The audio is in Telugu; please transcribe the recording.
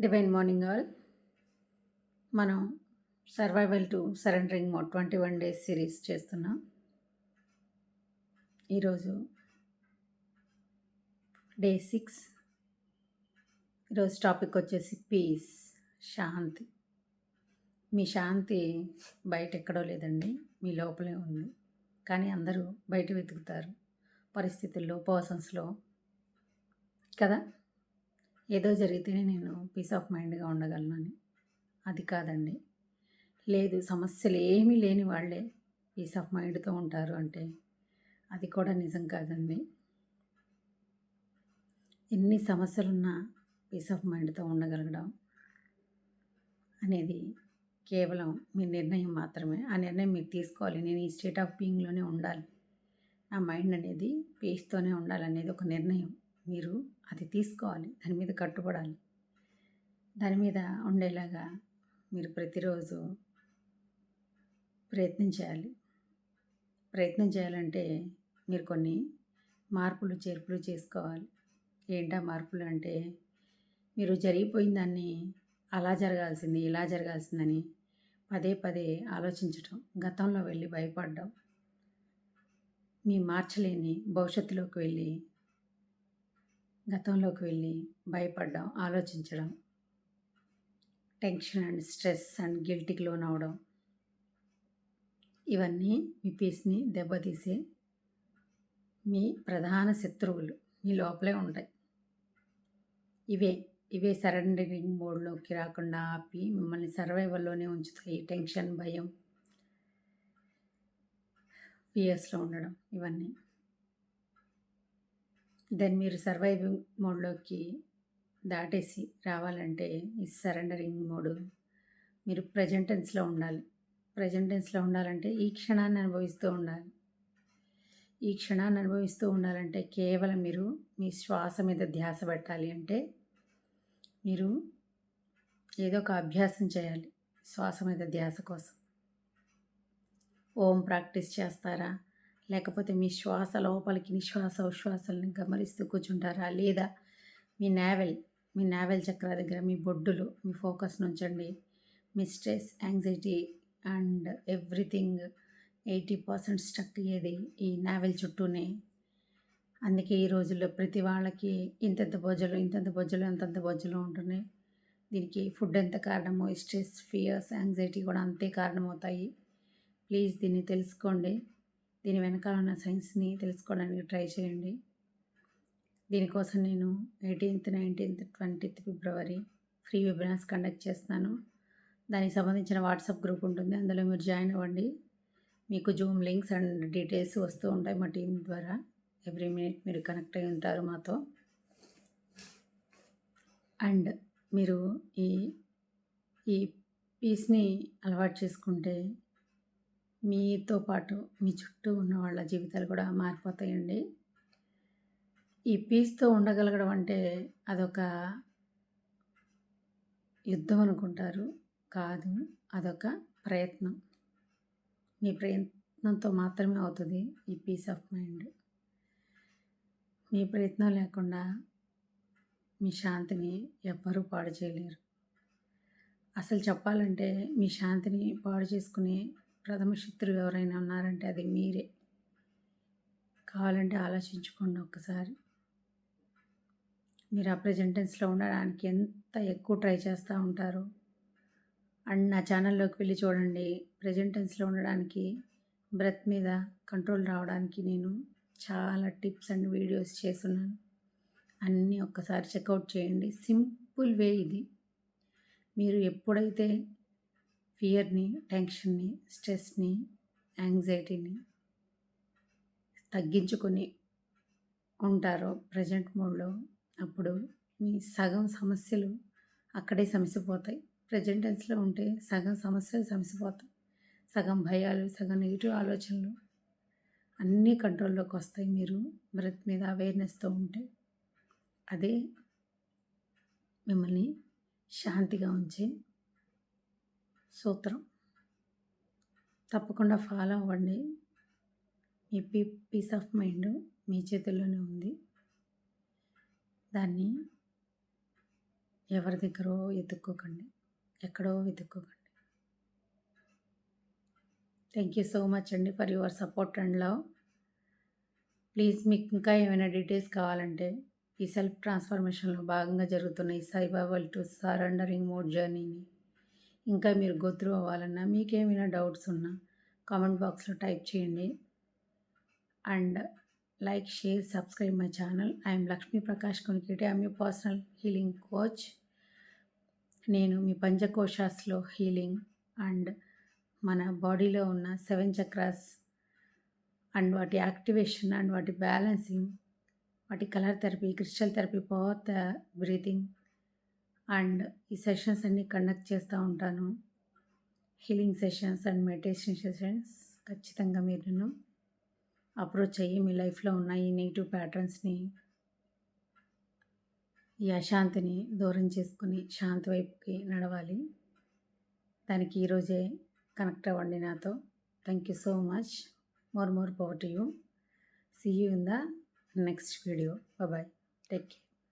డివైన్ మార్నింగ్ ఆల్ మనం survival to surrendering mode twenty one days series చేస్తున్నాం. ఈరోజు డే సిక్స్ ఈరోజు టాపిక్ వచ్చేసి పీస్ శాంతి మీ శాంతి బయట ఎక్కడో లేదండి మీ లోపలే ఉంది. కానీ అందరూ బయట వెతుకుతారు. పరిస్థితుల్లో పర్సన్స్లో కదా? ఏదో జరిగితేనే నేను పీస్ ఆఫ్ మైండ్గా ఉండగలను అని. అది కాదండి. లేదు సమస్యలు ఏమీ లేని వాళ్ళే పీస్ ఆఫ్ మైండ్తో ఉంటారు అంటే అది కూడా నిజం కాదండి. ఎన్ని సమస్యలున్నా పీస్ ఆఫ్ మైండ్తో ఉండగలగడం అనేది కేవలం మీ నిర్ణయం మాత్రమే. ఆ నిర్ణయం మీరు తీసుకోవాలి. నేను ఈ స్టేట్ ఆఫ్ బీయింగ్లోనే ఉండాలి. నా మైండ్ అనేది పీస్తోనే ఉండాలనేది ఒక నిర్ణయం. మీరు అది తీసుకోవాలి దాని మీద కట్టుబడాలి. దాని మీద ఉండేలాగా మీరు ప్రతిరోజు ప్రయత్నం చేయాలి. ప్రయత్నం చేయాలంటే మీరు కొన్ని మార్పులు చేర్పులు చేసుకోవాలి. ఏంటా మార్పులు అంటే మీరు జరిగిపోయిన దాన్ని అలా జరగాల్సింది ఇలా జరగాల్సిందని పదే పదే ఆలోచించటం గతంలో వెళ్ళి భయపడడం మీ మార్చలేని భవిష్యత్తులోకి వెళ్ళి గతంలోకి వెళ్ళి భయపడడం ఆలోచించడం టెన్షన్ అండ్ స్ట్రెస్ అండ్ గిల్టీకి లోన్ అవడం ఇవన్నీ మీ పీస్ని దెబ్బతీసే మీ ప్రధాన శత్రువులు మీ లోపలే ఉంటాయి. ఇవే ఇవే సరెండరింగ్ మోడ్లోకి రాకుండా ఆపి మిమ్మల్ని సర్వైవల్లోనే ఉంచుతాయి టెన్షన్ భయం పిఎస్లో ఉండడం ఇవన్నీ. దెన్ మీరు సర్వైవింగ్ మోడ్లోకి దాటేసి రావాలంటే ఈ సరెండరింగ్ మోడ్ మీరు ప్రజెంటెన్స్లో ఉండాలి. ప్రజెంటెన్స్లో ఉండాలంటే ఈ క్షణాన్ని అనుభవిస్తూ ఉండాలి. ఈ క్షణాన్ని అనుభవిస్తూ ఉండాలంటే కేవలం మీరు మీ శ్వాస మీద ధ్యాస పెట్టాలి అంటే మీరు ఏదో ఒక అభ్యాసం చేయాలి శ్వాస మీద ధ్యాస కోసం. ఓం ప్రాక్టీస్ చేస్తారా? లేకపోతే మీ శ్వాస లోపలికి నిశ్వాస ఉశ్వాసాలను గమనిస్తూ కూర్చుంటారా? లేదా మీ నావెల్ మీ నావెల్ చక్ర దగ్గర మీ బొడ్డులు మీ ఫోకస్ ఉంచండి మీ stress anxiety and everything eighty percent stuck అయ్యేది ఈ నావెల్ చుట్టూనే. అందుకే ఈ రోజుల్లో ప్రతి వాళ్ళకి ఇంతంత బొజ్జలు ఇంతంత బొజ్జలు అంతంత బొజ్జలు ఉంటున్నాయి దీనికి ఫుడ్ ఎంత కారణమో స్ట్రెస్ ఫియర్స్ యాంగ్జైటీ కూడా అంతే కారణమవుతాయి. ప్లీజ్ దీన్ని తెలుసుకోండి. దీని వెనకాల ఉన్న సైన్స్ని తెలుసుకోవడానికి ట్రై చేయండి. దీనికోసం నేను eighteenth nineteenth twentieth February free webinars conduct చేస్తాను. దానికి సంబంధించిన వాట్సాప్ గ్రూప్ ఉంటుంది. అందులో మీరు జాయిన్ అవ్వండి. మీకు జూమ్ లింక్స్ అండ్ డీటెయిల్స్ వస్తూ ఉంటాయి మా టీం ద్వారా. ఎవ్రీ మినిట్ మీరు కనెక్ట్ అయి ఉంటారు మాతో. అండ్ మీరు ఈ ఈ పీస్ని అలవాటు చేసుకుంటే మీతో పాటు మీ చుట్టూ ఉన్న వాళ్ళ జీవితాలు కూడా మారిపోతాయండి. ఈ పీస్తో ఉండగలగడం అంటే అదొక యుద్ధం అనుకుంటారు. కాదు అదొక ప్రయత్నం. మీ ప్రయత్నంతో మాత్రమే అవుతుంది ఈ పీస్ ఆఫ్ మైండ్. మీ ప్రయత్నం లేకుండా మీ శాంతిని ఎవ్వరూ పాడు చేయలేరు. అసలు చెప్పాలంటే మీ శాంతిని పాడు చేసుకునే ప్రథమ శత్రువు ఎవరైనా ఉన్నారంటే అది మీరే. కావాలంటే ఆలోచించుకోండి ఒక్కసారి. మీరు ఆ ప్రజెంటెన్స్లో ఉండడానికి ఎంత ఎక్కువ ట్రై చేస్తూ ఉంటారో. అండ్ నా ఛానల్లోకి వెళ్ళి చూడండి. ప్రజెంటెన్స్లో ఉండడానికి బ్రెత్ మీద కంట్రోల్ రావడానికి నేను చాలా టిప్స్ అండ్ వీడియోస్ చేస్తున్నాను. అన్నీ ఒక్కసారి చెక్అవుట్ చేయండి. సింపుల్ వే ఇది. మీరు ఎప్పుడైతే ఫియర్ని టెన్షన్ని స్ట్రెస్ని యాంగ్జైటీని తగ్గించుకొని ఉంటారో ప్రజెంట్ మోడ్లో అప్పుడు మీ సగం సమస్యలు అక్కడే సమసిపోతాయి. ప్రజెంట్ టెన్స్లో ఉంటే సగం సమస్యలు సమసిపోతాయి. సగం భయాలు సగం నెగిటివ్ ఆలోచనలు అన్నీ కంట్రోల్లోకి వస్తాయి. మీరు బ్రెత్ మీద అవేర్నెస్తో ఉంటే అదే మిమ్మల్ని శాంతిగా ఉంచే సూత్రం. తప్పకుండా ఫాలో అవ్వండి. మీ పీ పీస్ ఆఫ్ మైండ్ మీ చేతుల్లోనే ఉంది. దాన్ని ఎవరి దగ్గరో వెతుక్కోకండి. ఎక్కడో వెతుక్కోకండి. థ్యాంక్ యూ సో మచ్ అండి for your support and love. Please మీకు ఇంకా ఏమైనా డీటెయిల్స్ కావాలంటే ఈ సెల్ఫ్ ట్రాన్స్ఫర్మేషన్లో భాగంగా జరుగుతున్న ఈ సైబాబల్ టు సరెండరింగ్ మోడ్ జర్నీని ఇంకా మీరు గోత్రూ అవ్వాలన్నా మీకేమైనా డౌట్స్ ఉన్నా కామెంట్ బాక్స్లో టైప్ చేయండి. And like share subscribe my channel. I'm Lakshmi Prakash Koniketi. I'm you personal healing coach. నేను మీ పంచకోశాస్లో హీలింగ్ అండ్ మన బాడీలో ఉన్న సెవెన్ చక్రాస్ అండ్ వాటి యాక్టివేషన్ అండ్ వాటి బ్యాలెన్సింగ్ వాటి colour therapy crystal therapy power breathing and ఈ సెషన్స్ అన్నీ కండక్ట్ చేస్తూ ఉంటాను. Healing sessions and meditation sessions ఖచ్చితంగా మీరు నన్ను అప్రోచ్ అయ్యి మీ లైఫ్లో ఉన్న ఈ నెగిటివ్ ప్యాటర్న్స్ని ఈ అశాంతిని దూరం చేసుకుని శాంతి వైపుకి నడవాలి. దానికి ఈరోజే కనెక్ట్ అవ్వండి నాతో. Thank you so much. More more power to you. See you in the next video bye take care